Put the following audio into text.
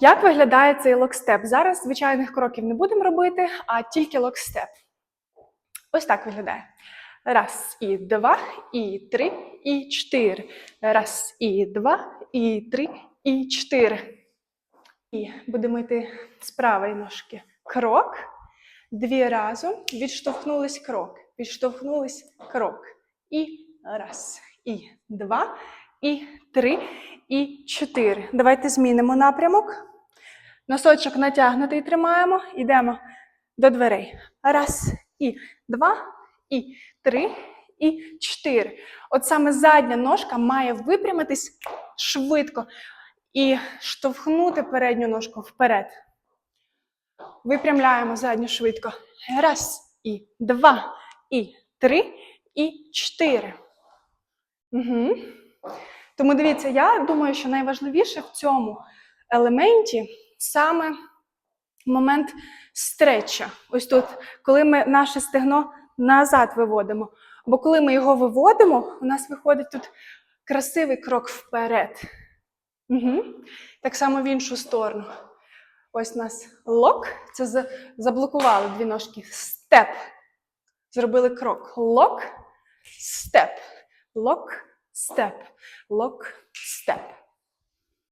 Як виглядає цей локстеп? Зараз звичайних кроків не будемо робити, а тільки локстеп. Ось так виглядає. Раз, і два, і три, і чотири. Раз, і два, і три, і чотири. І будемо йти з правої ножки. Крок. Дві разом. Відштовхнулись крок. Відштовхнулись крок. І раз, і два, і три, і чотири. Давайте змінимо напрямок. Носочок натягнутий тримаємо. Йдемо до дверей. Раз, і два, і три, і чотири. От саме задня ножка має випрямитись швидко і штовхнути передню ножку вперед. Випрямляємо задню швидко. Раз, і два, і три, і чотири. Угу. Тому дивіться, я думаю, що найважливіше в цьому елементі саме момент стреча. Ось тут, коли ми наше стегно назад виводимо. Бо коли ми його виводимо, у нас виходить тут красивий крок вперед. Угу. Так само в іншу сторону. Ось у нас лок. Це заблокували дві ножки. Степ. Зробили крок. Лок, степ. Лок, степ. Лок, степ.